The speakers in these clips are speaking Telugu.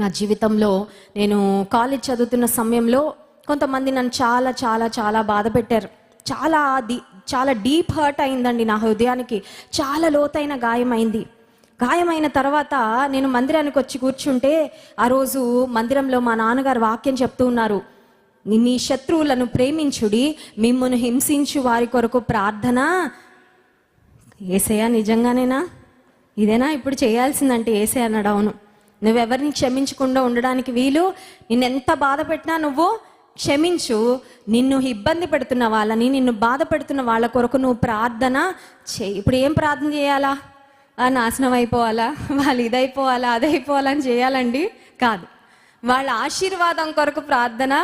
నా జీవితంలో నేను కాలేజ్ చదువుతున్న సమయంలో కొంతమంది నన్ను చాలా చాలా చాలా బాధ పెట్టారు. చాలా ది చాలా డీప్ హర్ట్ అయిందండి నా హృదయానికి. చాలా లోతైన గాయమైంది. గాయమైన తర్వాత నేను మందిరానికి వచ్చి కూర్చుంటే ఆ రోజు మందిరంలో మా నాన్నగారు వాక్యం చెప్తూ ఉన్నారు. "నీ- శత్రువులను ప్రేమించుడి మిమ్మల్ని హింసించు వారి కొరకు ప్రార్థన. ఏసయ్యా నిజంగానేనా? ఇదేనా? ఇప్పుడు చేయాల్సిందంటే ఏసే అన్నాడు. అవును. నువ్వెవరిని క్షమించకుండా ఉండడానికి వీలు? నిన్నెంత బాధ పెట్టినా నువ్వు క్షమించు. నిన్ను ఇబ్బంది పెడుతున్న వాళ్ళని నిన్ను బాధ పెడుతున్న వాళ్ళ కొరకు నువ్వు ప్రార్థన చేయి. ఇప్పుడు ఏం ప్రార్థన చేయాలా? నాశనం అయిపోవాలా? వాళ్ళు ఇదైపోవాలా అదైపోవాలా అని చేయాలండి? కాదు. వాళ్ళ ఆశీర్వాదం కొరకు ప్రార్థన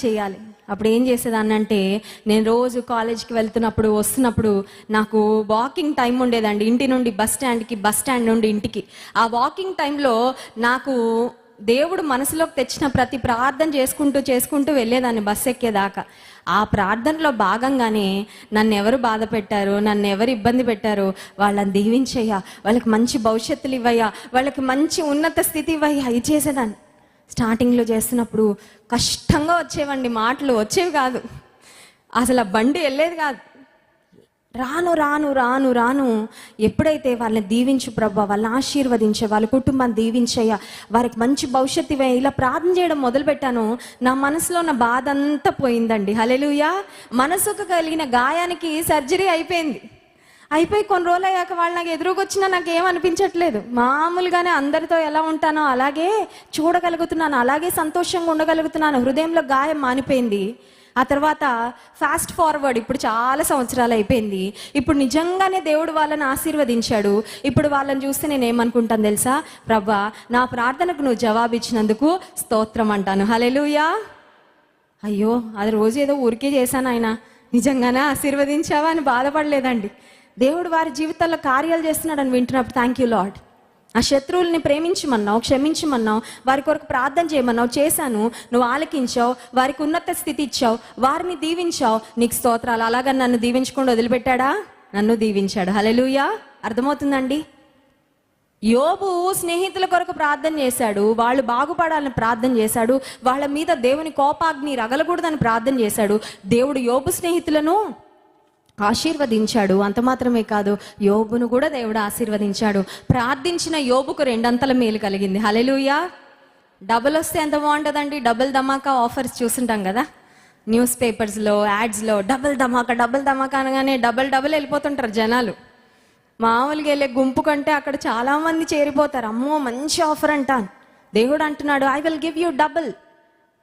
చేయాలి. అప్పుడు ఏం చేసేదాన్ని అంటే నేను రోజు కాలేజ్కి వెళ్తున్నప్పుడు వస్తున్నప్పుడు నాకు వాకింగ్ టైం ఉండేదండి. ఇంటి నుండి బస్ స్టాండ్కి బస్ స్టాండ్ నుండి ఇంటికి. ఆ వాకింగ్ టైంలో నాకు దేవుడు మనసులోకి తెచ్చిన ప్రతి ప్రార్థన చేసుకుంటూ చేసుకుంటూ వెళ్ళేదాన్ని బస్సు ఎక్కేదాకా. ఆ ప్రార్థనలో భాగంగానే నన్ను ఎవరు బాధ పెట్టారు నన్ను ఎవరు ఇబ్బంది పెట్టారు వాళ్ళని దీవించయ్యా వాళ్ళకి మంచి భవిష్యత్తులు ఇవ్వయ్యా వాళ్ళకి మంచి ఉన్నత స్థితి ఇవ్వయ్యా ఇది చేసేదాన్ని. స్టార్టింగ్లో చేస్తున్నప్పుడు కష్టంగా వచ్చేవండి మాటలు వచ్చేవి కాదు. అసలు ఆ బండి వెళ్ళేది కాదు. రాను రాను రాను రాను ఎప్పుడైతే వాళ్ళని దీవించు ప్రభా వాళ్ళని ఆశీర్వదించే వాళ్ళ కుటుంబాన్ని దీవించయ్యా వారికి మంచి భవిష్యత్తు ఇవే ఇలా ప్రార్థన చేయడం మొదలుపెట్టాను. నా మనసులో ఉన్న బాధ అంతా పోయిందండి. హలెలుయా మనసుకు కలిగిన గాయానికి సర్జరీ అయిపోయింది. అయిపోయి కొన్ని రోజులు అయ్యాక వాళ్ళు నాకు ఎదురుకొచ్చినా నాకు ఏమనిపించట్లేదు మామూలుగానే అందరితో ఎలా ఉంటానో అలాగే చూడగలుగుతున్నాను అలాగే సంతోషంగా ఉండగలుగుతున్నాను. హృదయంలో గాయం మానిపోయింది. ఆ తర్వాత ఫాస్ట్ ఫార్వర్డ్ ఇప్పుడు చాలా సంవత్సరాలు అయిపోయింది. ఇప్పుడు నిజంగానే దేవుడు వాళ్ళని ఆశీర్వదించాడు. ఇప్పుడు వాళ్ళని చూస్తే నేను ఏమనుకుంటాను తెలుసా? ప్రభా నా ప్రార్థనకు నువ్వు జవాబు ఇచ్చినందుకు స్తోత్రం అంటాను. హలెలుయా అయ్యో అది రోజు ఏదో ఊరికే చేశాను ఆయన. నిజంగానే ఆశీర్వదించావా అని బాధపడలేదండి. దేవుడు వారి జీవితాల్లో కార్యాలు చేస్తున్నాడని వింటున్నప్పుడు థ్యాంక్ యూ లాడ్ ఆ శత్రువుల్ని ప్రేమించమన్నావు క్షమించమన్నావు వారి కొరకు ప్రార్థన చేయమన్నావు చేశాను. నువ్వు ఆలకించావు వారికి ఉన్నత స్థితి ఇచ్చావు వారిని దీవించావు. నీకు స్తోత్రాలు. అలాగని నన్ను దీవించకుండా వదిలిపెట్టాడా? నన్ను దీవించాడు. హలెలుయా అర్థమవుతుందండి? యోబు స్నేహితుల కొరకు ప్రార్థన చేశాడు. వాళ్ళు బాగుపడాలని ప్రార్థన చేశాడు. వాళ్ళ మీద దేవుని కోపాగ్ని రగలకూడదని ప్రార్థన చేశాడు. దేవుడు యోబు స్నేహితులను ఆశీర్వదించాడు. అంత మాత్రమే కాదు యోబును కూడా దేవుడు ఆశీర్వదించాడు. ప్రార్థించిన యోబుకు రెండంతల మేలు కలిగింది. హలెలుయా డబుల్ వస్తే ఎంత బాగుంటుందండి? డబుల్ ధమాకా ఆఫర్స్ చూసుంటాం కదా? న్యూస్ పేపర్స్లో యాడ్స్లో డబుల్ ధమాకా డబుల్ ధమాకా అనగానే డబుల్ డబుల్ వెళ్ళిపోతుంటారు జనాలు. మామూలుగా వెళ్ళే గుంపు కంటే అక్కడ చాలామంది చేరిపోతారు. అమ్మో మంచి ఆఫర్ అంటాను. దేవుడు అంటున్నాడు I will give you double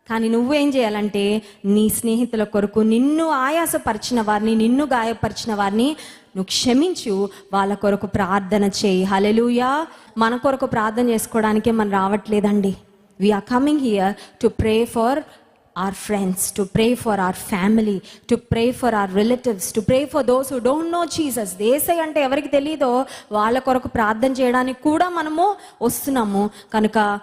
కానీ నువ్వేం చేయాలంటే నీ స్నేహితుల కొరకు నిన్ను ఆయాసపరిచిన వారిని నిన్ను గాయపరిచిన వారిని నువ్వు క్షమించు. వాళ్ళ కొరకు ప్రార్థన చేయి. హలెలుయా మన కొరకు ప్రార్థన చేసుకోవడానికే మనం రావట్లేదండి. We're coming here to pray for our friends to pray for our family to pray for our relatives to pray for those who don't know Jesus. దేశై అంటే ఎవరికి తెలియదో వాళ్ళ కొరకు ప్రార్థన చేయడానికి కూడా మనము వస్తున్నాము. కనుక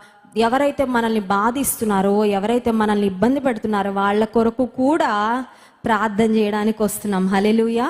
ఎవరైతే మనల్ని బాధిస్తున్నారో ఎవరైతే మనల్ని ఇబ్బంది పెడుతున్నారో వాళ్ళ కొరకు కూడా ప్రార్థన చేయడానికి వస్తున్నాం. హలెలుయా